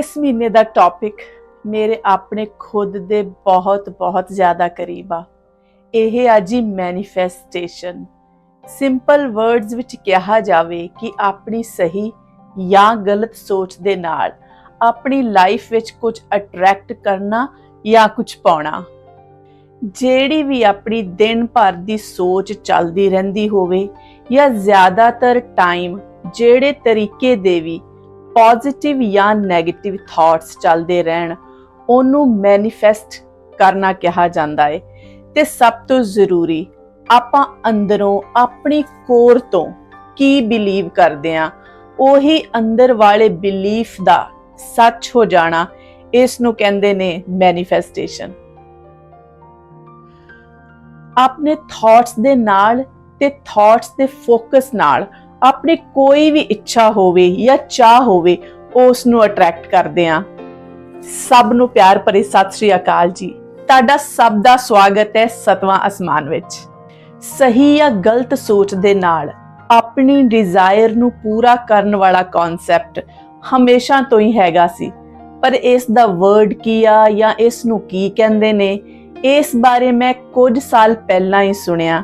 ਇਸ ਮਹੀਨੇ ਦਾ ਟੌਪਿਕ ਮੇਰੇ ਆਪਣੇ ਖੁਦ ਦੇ ਬਹੁਤ ਬਹੁਤ ਜ਼ਿਆਦਾ ਕਰੀਬ ਆ। ਇਹ ਆ ਜੀ ਮੈਨੀਫੈਸਟੇਸ਼ਨ ਸਿੰਪਲ ਵਰਡਸ ਵਿੱਚ ਕਿਹਾ ਜਾਵੇ ਕਿ ਆਪਣੀ ਸਹੀ ਜਾਂ ਗਲਤ ਸੋਚ ਦੇ ਨਾਲ ਆਪਣੀ ਲਾਈਫ ਵਿੱਚ ਕੁਝ ਅਟਰੈਕਟ ਕਰਨਾ ਜਾਂ ਕੁਝ ਪਾਉਣਾ। ਜਿਹੜੀ ਵੀ ਆਪਣੀ ਦਿਨ ਭਰ ਦੀ ਸੋਚ ਚੱਲਦੀ ਰਹਿੰਦੀ ਹੋਵੇ ਜਾਂ ਜ਼ਿਆਦਾਤਰ ਟਾਈਮ ਜਿਹੜੇ ਤਰੀਕੇ ਦੇ ਵੀ ਪੋਜ਼ਿਟਿਵ ਜਾਂ 네ਗੇਟਿਵ ਥਾਟਸ ਚੱਲਦੇ ਰਹਿਣ, ਉਹਨੂੰ ਮੈਨੀਫੈਸਟ ਕਰਨਾ ਕਿਹਾ ਜਾਂਦਾ ਹੈ ਤੇ ਸਭ ਤੋਂ ਜ਼ਰੂਰੀ, ਆਪਾਂ ਅੰਦਰੋਂ ਆਪਣੀ ਕੋਰ ਤੋਂ ਕੀ ਬਿਲੀਵ ਕਰਦੇ ਆ, ਉਹੀ ਅੰਦਰ ਵਾਲੇ ਬਿਲੀਫ ਦਾ ਸੱਚ ਹੋ ਜਾਣਾ ਇਸ ਨੂੰ ਕਹਿੰਦੇ ਨੇ ਮੈਨੀਫੈਸਟੇਸ਼ਨ ਆਪਣੇ ਥਾਟਸ ਦੇ ਨਾਲ ਤੇ ਥਾਟਸ ਦੇ ਫੋਕਸ ਨਾਲ ਆਪਣੀ ਕੋਈ ਵੀ ਇੱਛਾ ਹੋਵੇ ਜਾਂ ਚਾਹ ਹੋਵੇ ਉਸ ਨੂੰ ਅਟਰੈਕਟ ਕਰਦੇ ਆ ਸਭ ਨੂੰ ਪਿਆਰ ਭਰੀ ਸਤਿ ਸ੍ਰੀ ਅਕਾਲ ਜੀ। ਤੁਹਾਡਾ ਸਭ ਦਾ ਸਵਾਗਤ ਹੈ ਸਤਵਾਂ ਅਸਮਾਨ ਵਿੱਚ। ਸਹੀ ਜਾਂ ਗਲਤ ਸੋਚ ਦੇ ਨਾਲ ਆਪਣੀ ਡਿਜ਼ਾਇਰ ਨੂੰ ਪੂਰਾ ਕਰਨ ਵਾਲਾ ਕਨਸੈਪਟ ਹਮੇਸ਼ਾ ਤੋਂ ਹੀ ਹੈਗਾ ਸੀ। ਪਰ ਇਸ ਦਾ ਵਰਡ ਕੀ ਆ ਜਾਂ ਇਸ ਨੂੰ ਕੀ ਕਹਿੰਦੇ ਨੇ, ਇਸ ਬਾਰੇ ਮੈਂ ਕੁਝ ਸਾਲ ਪਹਿਲਾਂ ਹੀ ਸੁਣਿਆ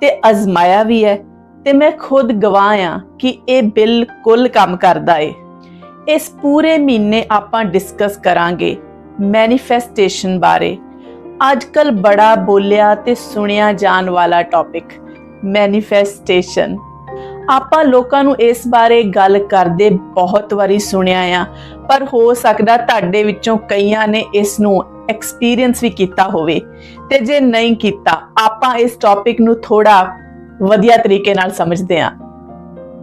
ਤੇ ਅਜ਼ਮਾਇਆ ਵੀ ਹੈ। ਤੇ ਮੈਂ ਖੁਦ ਗਵਾਹ ਆ ਕਿ ਇਹ ਬਿਲਕੁਲ ਕੰਮ ਕਰਦਾ ਏ। ਇਸ ਪੂਰੇ ਮਹੀਨੇ ਆਪਾਂ ਡਿਸਕਸ ਕਰਾਂਗੇ ਮੈਨੀਫੈਸਟੇਸ਼ਨ ਬਾਰੇ। ਅੱਜਕੱਲ ਬੜਾ ਬੋਲਿਆ ਤੇ ਸੁਣਿਆ ਜਾਣ ਵਾਲਾ ਟੌਪਿਕ ਮੈਨੀਫੈਸਟੇਸ਼ਨ। ਆਪਾਂ ਲੋਕਾਂ ਨੂੰ ਇਸ ਬਾਰੇ ਗੱਲ ਕਰਦੇ ਬਹੁਤ ਵਾਰੀ ਸੁਣਿਆ ਆ, ਪਰ ਹੋ ਸਕਦਾ ਤੁਹਾਡੇ ਵਿੱਚੋਂ ਕਈਆਂ ਨੇ ਇਸ ਨੂੰ ਐਕਸਪੀਰੀਅੰਸ ਵੀ ਕੀਤਾ ਹੋਵੇ। ਤੇ ਜੇ ਨਹੀਂ ਕੀਤਾ, ਆਪਾਂ ਇਸ ਟੌਪਿਕ ਨੂੰ ਥੋੜਾ ਵਧੀਆ ਤਰੀਕੇ ਨਾਲ ਸਮਝਦੇ ਹਾਂ।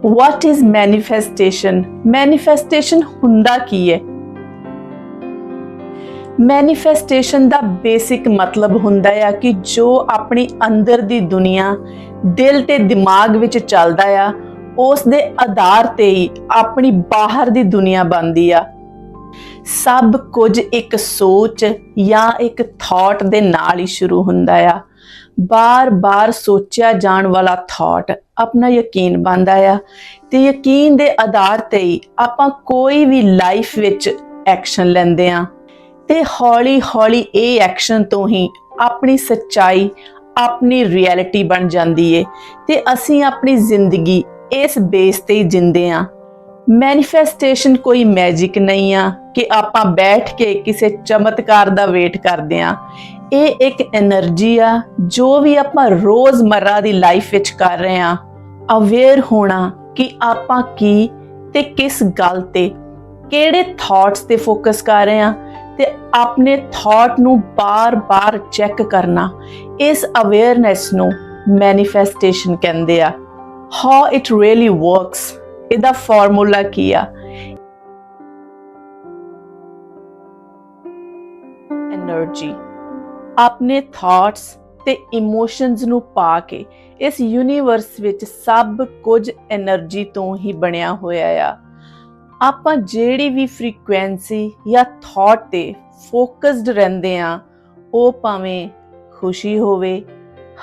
ਵਾਟ ਇਜ਼ ਮੈਨੀਫੈਸਟੇਸ਼ਨ ਮੈਨੀਫੈਸਟੇਸ਼ਨ ਹੁੰਦਾ ਕੀ ਹੈ ਮੈਨੀਫੈਸਟੇਸ਼ਨ ਦਾ ਬੇਸਿਕ ਮਤਲਬ ਹੁੰਦਾ ਹੈ ਕਿ ਜੋ ਆਪਣੀ ਅੰਦਰ ਦੀ ਦੁਨੀਆ ਦਿਲ ਤੇ ਦਿਮਾਗ ਵਿੱਚ ਚੱਲਦਾ ਆ ਉਸ ਦੇ ਆਧਾਰ ਤੇ ਹੀ ਆਪਣੀ ਬਾਹਰ ਦੀ ਦੁਨੀਆ ਬਣਦੀ ਆ। ਸਭ ਕੁਝ ਇੱਕ ਸੋਚ ਜਾਂ ਇੱਕ ਥਾਟ ਦੇ ਨਾਲ ਹੀ ਸ਼ੁਰੂ ਹੁੰਦਾ ਆ। ਬਾਰ-ਬਾਰ ਸੋਚਿਆ ਜਾਣ ਵਾਲਾ ਥਾਟ ਆਪਣਾ ਯਕੀਨ ਬਣਦਾ ਆ ਤੇ ਯਕੀਨ ਦੇ ਆਧਾਰ ਤੇ ਹੀ ਆਪਾਂ ਕੋਈ ਵੀ ਲਾਈਫ ਵਿੱਚ ਐਕਸ਼ਨ ਲੈਂਦੇ ਆ ਤੇ ਹੌਲੀ-ਹੌਲੀ ਇਹ ਐਕਸ਼ਨ ਤੋਂ ਹੀ ਆਪਣੀ ਸੱਚਾਈ, ਆਪਣੀ ਰਿਐਲਿਟੀ ਬਣ ਜਾਂਦੀ ਏ ਤੇ ਅਸੀਂ ਆਪਣੀ ਜ਼ਿੰਦਗੀ ਇਸ ਬੇਸ ਤੇ ਹੀ ਜਿੰਦੇ ਆ ਮੈਨੀਫੈਸਟੇਸ਼ਨ ਕੋਈ ਮੈਜਿਕ ਨਹੀਂ ਆ ਕਿ ਆਪਾਂ ਬੈਠ ਕੇ ਕਿਸੇ ਚਮਤਕਾਰ ਦਾ ਵੇਟ ਕਰਦੇ ਆ ਇਹ ਇੱਕ એનર્ਜੀ ਆ ਜੋ ਵੀ ਆਪਾਂ ਰੋਜ਼ਮਰਰਾ ਦੀ ਲਾਈਫ ਵਿੱਚ ਕਰ ਰਹੇ ਆ ਅਵੇਅਰ ਹੋਣਾ ਕਿ ਆਪਾਂ ਕੀ ਤੇ ਕਿਸ ਗੱਲ ਤੇ, ਕਿਹੜੇ ਥਾਟਸ ਤੇ ਫੋਕਸ ਕਰ ਰਹੇ ਆ ਤੇ ਆਪਣੇ ਥਾਟ ਨੂੰ ਬਾਰ-ਬਾਰ ਚੈੱਕ ਕਰਨਾ, ਇਸ ਅਵੇਅਰਨੈਸ ਨੂੰ ਮੈਨੀਫੈਸਟੇਸ਼ਨ ਕਹਿੰਦੇ ਆ। ਹਾਊ ਇਟ ਰੀਅਲੀ ਵਰਕਸ ਇਹਦਾ ਫਾਰਮੂਲਾ ਕੀ ਆ? એનર્ਜੀ ਆਪਣੇ ਥਾਟਸ ਤੇ ਇਮੋਸ਼ਨਸ ਨੂੰ ਪਾ ਕੇ ਇਸ ਯੂਨੀਵਰਸ ਵਿੱਚ ਸਭ ਕੁਝ એનર્ਜੀ ਤੋਂ ਹੀ ਬਣਿਆ ਹੋਇਆ ਆ। ਆਪਾਂ ਜਿਹੜੀ ਵੀ ਫ੍ਰੀਕੁਐਂਸੀ ਜਾਂ ਥਾਟ ਤੇ ਫੋਕਸਡ ਰਹਿੰਦੇ ਆ, ਉਹ ਭਾਵੇਂ ਖੁਸ਼ੀ ਹੋਵੇ,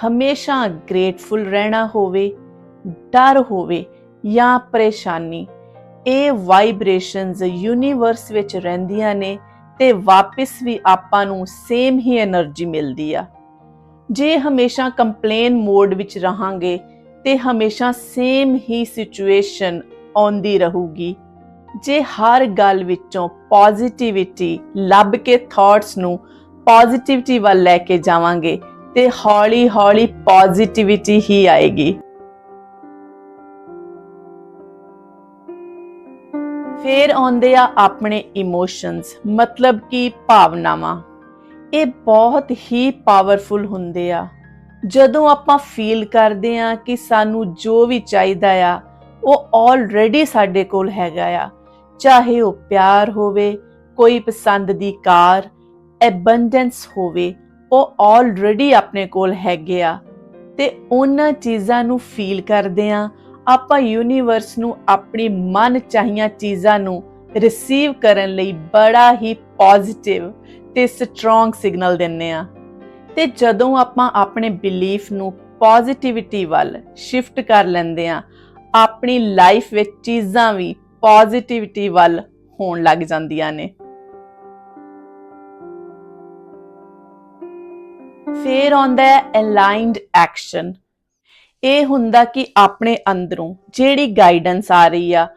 ਹਮੇਸ਼ਾ ਗ੍ਰੇਟਫੁਲ ਰਹਿਣਾ ਹੋਵੇ, ਡਰ ਹੋਵੇ ਜਾਂ ਪਰੇਸ਼ਾਨੀ, ਇਹ ਵਾਈਬ੍ਰੇਸ਼ਨਸ ਯੂਨੀਵਰਸ ਵਿੱਚ ਰਹਿੰਦੀਆਂ ਨੇ ਤੇ ਵਾਪਸ ਵੀ ਆਪਾਂ ਨੂੰ ਸੇਮ ਹੀ એનર્ਜੀ ਮਿਲਦੀ ਆ। ਜੇ ਹਮੇਸ਼ਾ ਕੰਪਲੇਨ ਮੋਡ ਵਿੱਚ ਰਹਾਂਗੇ, ਤੇ ਹਮੇਸ਼ਾ ਸੇਮ ਹੀ ਸਿਚੁਏਸ਼ਨ ਆਉਂਦੀ ਰਹੂਗੀ। ਜੇ ਹਰ ਗੱਲ ਵਿੱਚੋਂ ਪੋਜ਼ਿਟਿਵਿਟੀ ਲੱਭ ਕੇ ਥਾਟਸ ਨੂੰ ਪੋਜ਼ਿਟਿਵਿਟੀ ਵੱਲ ਲੈ ਕੇ ਜਾਵਾਂਗੇ, ਤੇ ਹੌਲੀ ਹੌਲੀ ਪੋਜ਼ਿਟਿਵਿਟੀ ਹੀ ਆਏਗੀ। ਫਿਰ ਆਉਂਦੇ ਆ ਆਪਣੇ ਇਮੋਸ਼ਨਸ ਮਤਲਬ ਕਿ ਭਾਵਨਾਵਾਂ। ਇਹ ਬਹੁਤ ਹੀ ਪਾਵਰਫੁਲ ਹੁੰਦੇ ਆ। ਜਦੋਂ ਆਪਾਂ ਫੀਲ ਕਰਦੇ ਆ ਕਿ ਸਾਨੂੰ ਜੋ ਵੀ ਚਾਹੀਦਾ ਆ, ਉਹ ਆਲਰੇਡੀ ਸਾਡੇ ਕੋਲ ਹੈਗਾ ਆ। ਚਾਹੇ ਉਹ ਪਿਆਰ ਹੋਵੇ, ਕੋਈ ਪਸੰਦ ਦੀ ਕਾਰ ਐਬੰਡੈਂਸ ਹੋਵੇ, ਉਹ ਆਲਰੇਡੀ ਆਪਣੇ ਕੋਲ ਹੈਗੇ ਆ। ਤੇ ਉਹਨਾਂ ਚੀਜ਼ਾਂ ਨੂੰ ਫੀਲ ਕਰਦੇ ਆ ਆਪਾਂ ਯੂਨੀਵਰਸ ਨੂੰ ਆਪਣੀ ਮਨ ਚਾਹੀਆਂ ਚੀਜ਼ਾਂ ਨੂੰ ਰਿਸੀਵ ਕਰਨ ਲਈ ਬੜਾ ਹੀ ਪੋਜ਼ਿਟਿਵ ਤੇ ਸਟਰੋਂਗ ਸਿਗਨਲ ਦਿੰਨੇ ਆ ਤੇ ਜਦੋਂ ਆਪਾਂ ਆਪਣੇ ਬਿਲੀਫ ਨੂੰ ਪੋਜ਼ਿਟਿਵਿਟੀ ਵੱਲ ਸ਼ਿਫਟ ਕਰ ਲੈਂਦੇ ਆ ਆਪਣੀ ਲਾਈਫ ਵਿੱਚ ਚੀਜ਼ਾਂ ਵੀ ਪੋਜ਼ਿਟਿਵਿਟੀ ਵੱਲ ਹੋਣ ਲੱਗ ਜਾਂਦੀਆਂ ਨੇ। ਫੇਰ ਆਉਂਦਾ ਹੈ ਅਲਾਈਨਡ ਐਕਸ਼ਨ ਇਹ ਹੁੰਦਾ ਕਿ ਆਪਣੇ ਅੰਦਰੋਂ ਜਿਹੜੀ ਗਾਈਡੈਂਸ ਆ ਰਹੀ ਆ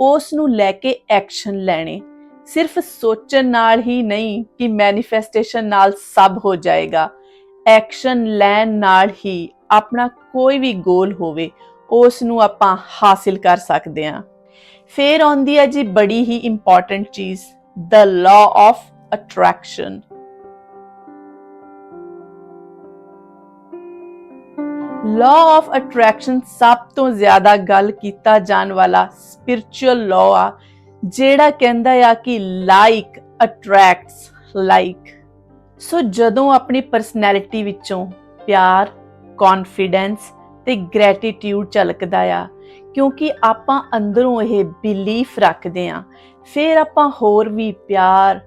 ਉਸ ਨੂੰ ਲੈ ਕੇ ਐਕਸ਼ਨ ਲੈਣੇ। ਸਿਰਫ ਸੋਚਣ ਨਾਲ ਹੀ ਨਹੀਂ ਕਿ ਮੈਨੀਫੈਸਟੇਸ਼ਨ ਨਾਲ ਸਭ ਹੋ ਜਾਏਗਾ। ਐਕਸ਼ਨ ਲੈਣ ਨਾਲ ਹੀ ਆਪਣਾ ਕੋਈ ਵੀ ਗੋਲ ਹੋਵੇ ਉਸ ਨੂੰ ਆਪਾਂ ਹਾਸਿਲ ਕਰ ਸਕਦੇ ਹਾਂ। ਫੇਰ ਆਉਂਦੀ ਹੈ ਜੀ ਬੜੀ ਹੀ ਇੰਪੋਰਟੈਂਟ ਚੀਜ਼ the law of attraction law of attraction ਸਭ ਤੋਂ ਜ਼ਿਆਦਾ ਗੱਲ ਕੀਤਾ ਜਾਣ ਵਾਲਾ ਸਪਿਰਚੁਅਲ ਲਾਅ ਆ, ਜਿਹੜਾ ਕਹਿੰਦਾ ਆ ਕਿ ਲਾਈਕ ਅਟਰੈਕਟਸ ਲਾਈਕ ਸੋ ਜਦੋਂ ਆਪਣੀ ਪਰਸਨੈਲਿਟੀ ਵਿੱਚੋਂ ਪਿਆਰ ਕੌਨਫੀਡੈਂਸ ਤੇ ਗ੍ਰੈਟੀਟਿਊਡ ਝਲਕਦਾ ਆ, ਕਿਉਂਕਿ ਆਪਾਂ ਅੰਦਰੋਂ ਇਹ ਬਿਲੀਫ ਰੱਖਦੇ ਆ, ਫਿਰ ਆਪਾਂ ਹੋਰ ਵੀ ਪਿਆਰ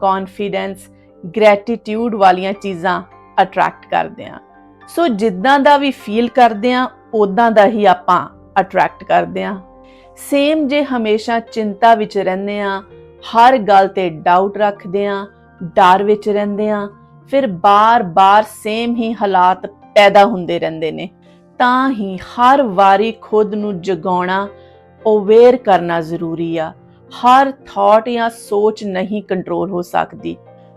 ਕੌਨਫੀਡੈਂਸ ਗ੍ਰੈਟੀਟਿਊਡ ਵਾਲੀਆਂ ਚੀਜ਼ਾਂ ਅਟਰੈਕਟ ਕਰਦੇ ਆ। ਸੋ ਜਿੱਦਾਂ ਦਾ ਵੀ ਫੀਲ ਕਰਦੇ ਆ ਉਦਾਂ ਦਾ ਹੀ ਆਪਾਂ ਅਟਰੈਕਟ ਕਰਦੇ ਆ ਸੇਮ ਜੇ ਹਮੇਸ਼ਾ ਚਿੰਤਾ ਵਿੱਚ ਰਹਿੰਦੇ ਆ ਹਰ ਗੱਲ ਤੇ ਡਾਊਟ ਰੱਖਦੇ ਆ ਡਰ ਵਿੱਚ ਰਹਿੰਦੇ ਆ ਫਿਰ ਬਾਰ-ਬਾਰ ਸੇਮ ਹੀ ਹਾਲਾਤ ਪੈਦਾ ਹੁੰਦੇ ਰਹਿੰਦੇ ਨੇ। ਤਾਂ ਹੀ ਹਰ ਵਾਰੀ ਖੁਦ ਨੂੰ ਜਗਾਉਣਾ ਅਵੇਅਰ ਕਰਨਾ ਜ਼ਰੂਰੀ ਆ। ਹਰ ਥਾਟ ਜਾਂ ਸੋਚ ਨਹੀਂ ਕੰਟਰੋਲ ਹੋ ਸਕਦੀ।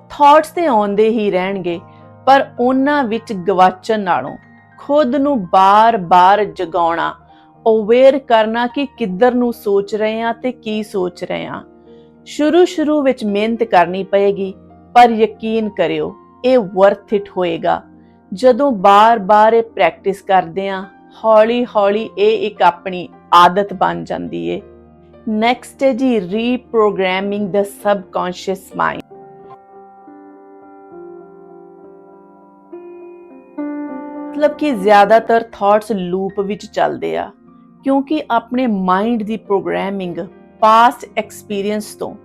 ਥਾਟਸ ਤੇ ਆਉਂਦੇ ਹੀ ਰਹਿਣਗੇ। ਪਰ ਉਹਨਾਂ ਵਿੱਚ ਗਵਾਚਣ ਨਾਲੋਂ ਖੁਦ ਨੂੰ ਬਾਰ-ਬਾਰ ਜਗਾਉਣਾ ਅਵੇਅਰ ਕਰਨਾ ਕਿ ਕਿੱਧਰ ਨੂੰ ਸੋਚ ਰਹੇ ਆ ਤੇ ਕੀ ਸੋਚ ਰਹੇ ਆ ਸ਼ੁਰੂ ਸ਼ੁਰੂ ਵਿੱਚ ਮਿਹਨਤ ਕਰਨੀ ਪਏਗੀ, ਪਰ ਯਕੀਨ ਕਰਿਓ, ਇਹ ਵਰਥ ਇਟ ਹੋਏਗਾ। ਜਦੋਂ ਬਾਰ-ਬਾਰ ਇਹ ਪ੍ਰੈਕਟਿਸ ਕਰਦੇ ਆ ਹੌਲੀ-ਹੌਲੀ ਇਹ ਇੱਕ ਆਪਣੀ ਆਦਤ ਬਣ ਜਾਂਦੀ ਏ। ਨੈਕਸਟ ਹੈ ਜੀ ਰੀਪ੍ਰੋਗਰਾਮਿੰਗ ਦਾ ਸਬਕੌਂਸ਼ੀਅਸ ਮਾਈਂਡ ਮਤਲਬ ਕਿ ਜ਼ਿਆਦਾਤਰ ਥਾਟਸ ਲੂਪ ਵਿੱਚ ਚੱਲਦੇ ਆ, ਕਿਉਂਕਿ ਆਪਣੇ ਮਾਈਂਡ ਦੀ ਪ੍ਰੋਗਰਾਮਿੰਗ ਪਾਸਟ ਐਕਸਪੀਰੀਅੰਸ ਤੋਂ,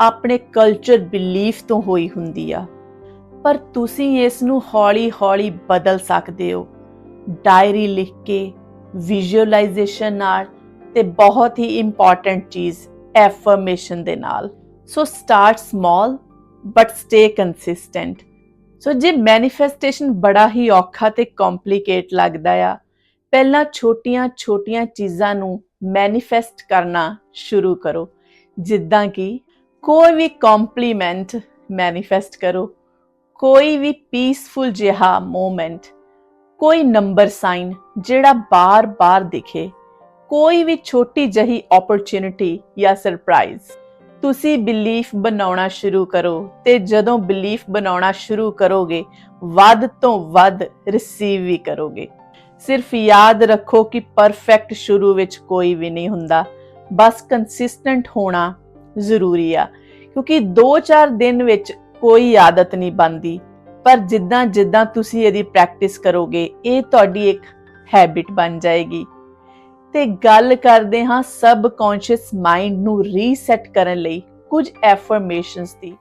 ਆਪਣੇ ਕਲਚਰ ਬਿਲੀਫ ਤੋਂ ਹੋਈ ਹੁੰਦੀ ਆ। ਪਰ ਤੁਸੀਂ ਇਸ ਨੂੰ ਹੌਲੀ-ਹੌਲੀ ਬਦਲ ਸਕਦੇ ਹੋ। ਡਾਇਰੀ ਲਿਖ ਕੇ ਵਿਜ਼ੂਅਲਾਈਜੇਸ਼ਨ ਨਾਲ ਤੇ ਬਹੁਤ ਹੀ ਇੰਪੋਰਟੈਂਟ ਚੀਜ਼ ਐਫਰਮੇਸ਼ਨ ਦੇ ਨਾਲ। So start small but stay consistent so ਜੇ ਮੈਨੀਫੈਸਟੇਸ਼ਨ ਬੜਾ ਹੀ ਔਖਾ ਤੇ ਕੰਪਲਿਕੇਟ ਲੱਗਦਾ ਆ, ਪਹਿਲਾਂ ਛੋਟੀਆਂ-ਛੋਟੀਆਂ ਚੀਜ਼ਾਂ ਨੂੰ ਮੈਨੀਫੈਸਟ ਕਰਨਾ ਸ਼ੁਰੂ ਕਰੋ। ਜਿੱਦਾਂ ਕਿ ਕੋਈ ਵੀ ਕੰਪਲੀਮੈਂਟ ਮੈਨੀਫੈਸਟ ਕਰੋ, ਕੋਈ ਵੀ ਪੀਸਫੁਲ ਜਿਹਾ ਮੂਮੈਂਟ ਕੋਈ ਨੰਬਰ ਸਾਈਨ ਜਿਹੜਾ ਬਾਰ-ਬਾਰ ਦਿਖੇ, ਕੋਈ ਵੀ ਛੋਟੀ ਜਹੀ ਓਪਰਚੁਨਿਟੀ ਜਾਂ ਸਰਪ੍ਰਾਈਜ਼ ਤੁਸੀਂ ਬਿਲੀਫ ਬਣਾਉਣਾ ਸ਼ੁਰੂ ਕਰੋ ਤੇ ਜਦੋਂ ਬਿਲੀਫ ਬਣਾਉਣਾ ਸ਼ੁਰੂ ਕਰੋਗੇ, ਵੱਧ ਤੋਂ ਵੱਧ ਰਿਸੀਵ ਵੀ ਕਰੋਗੇ। ਸਿਰਫ ਯਾਦ ਰੱਖੋ ਕਿ ਪਰਫੈਕਟ ਸ਼ੁਰੂ ਵਿੱਚ ਕੋਈ ਵੀ ਨਹੀਂ ਹੁੰਦਾ। ਬਸ ਕੰਸਿਸਟੈਂਟ ਹੋਣਾ ਜ਼ਰੂਰੀ ਆ, ਕਿਉਂਕਿ 2-4 ਦਿਨ ਵਿੱਚ ਕੋਈ ਆਦਤ ਨਹੀਂ ਬਣਦੀ। ਪਰ ਜਿੱਦਾਂ ਜਿੱਦਾਂ ਤੁਸੀਂ ਇਹਦੀ ਪ੍ਰੈਕਟਿਸ ਕਰੋਗੇ, ਇਹ ਤੁਹਾਡੀ ਇੱਕ ਹੈਬਿਟ ਬਣ ਜਾਏਗੀ। ਤੇ ਗੱਲ ਕਰਦੇ ਹਾਂ ਸਬ ਸਬਕੌਂਸ਼ੀਅਸ ਮਾਈਂਡ ਨੂੰ ਰੀਸੈਟ ਕਰਨ ਲਈ ਕੁਝ ਐਫਰਮੇਸ਼ਨਸ ਦੀ।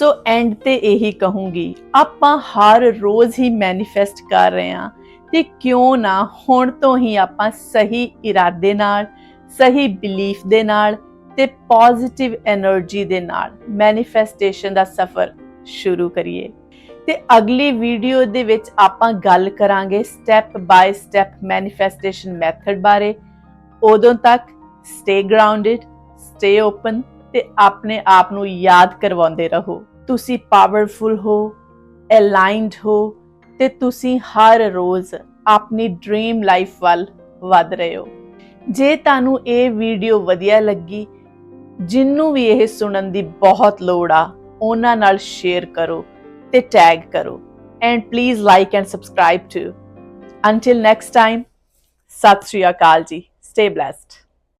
ਸੋ ਐਂਡ ਤੇ ਇਹੀ ਕਹੂੰਗੀ, ਆਪਾਂ ਹਰ ਰੋਜ਼ ਹੀ ਮੈਨੀਫੈਸਟ ਕਰ ਰਹੇ ਹਾਂ ਤੇ ਕਿਉਂ ਨਾ ਹੁਣ ਤੋਂ ਹੀ ਆਪਾਂ ਸਹੀ ਇਰਾਦੇ ਨਾਲ, ਸਹੀ ਬਿਲੀਫ ਦੇ ਨਾਲ ਤੇ ਪੋਜ਼ਿਟਿਵ એનર્ਜੀ ਦੇ ਨਾਲ ਮੈਨੀਫੈਸਟੇਸ਼ਨ ਦਾ ਸਫ਼ਰ ਸ਼ੁਰੂ ਕਰੀਏ। ਤੇ ਅਗਲੀ ਵੀਡੀਓ ਦੇ ਵਿੱਚ ਆਪਾਂ ਗੱਲ ਕਰਾਂਗੇ step by step manifestation method ਬਾਰੇ। ਉਦੋਂ ਤੱਕ ਸਟੇ ਗਰਾਊਂਡਡ ਸਟੇ ਓਪਨ ਤੇ ਆਪਣੇ ਆਪ ਨੂੰ ਯਾਦ ਕਰਵਾਉਂਦੇ ਰਹੋ। ਤੁਸੀਂ ਪਾਵਰਫੁਲ ਹੋ ਅਲਾਈਨਡ ਹੋ ਤੇ ਤੁਸੀਂ ਹਰ ਰੋਜ਼ ਆਪਣੀ ਡ੍ਰੀਮ ਲਾਈਫ ਵੱਲ ਵਧ ਰਹੇ ਹੋ। ਜੇ ਤੁਹਾਨੂੰ ਇਹ ਵੀਡੀਓ ਵਧੀਆ ਲੱਗੀ, ਜਿੰਨੂੰ ਵੀ ਇਹ ਸੁਣਨ ਦੀ ਬਹੁਤ ਲੋੜ ਆ, ਉਹਨਾਂ ਨਾਲ ਸ਼ੇਅਰ ਕਰੋ ਤੇ ਟੈਗ ਕਰੋ। And please like and subscribe to until next time ਸਤਿ ਸ਼੍ਰੀ ਅਕਾਲ ਜੀ। Stay blessed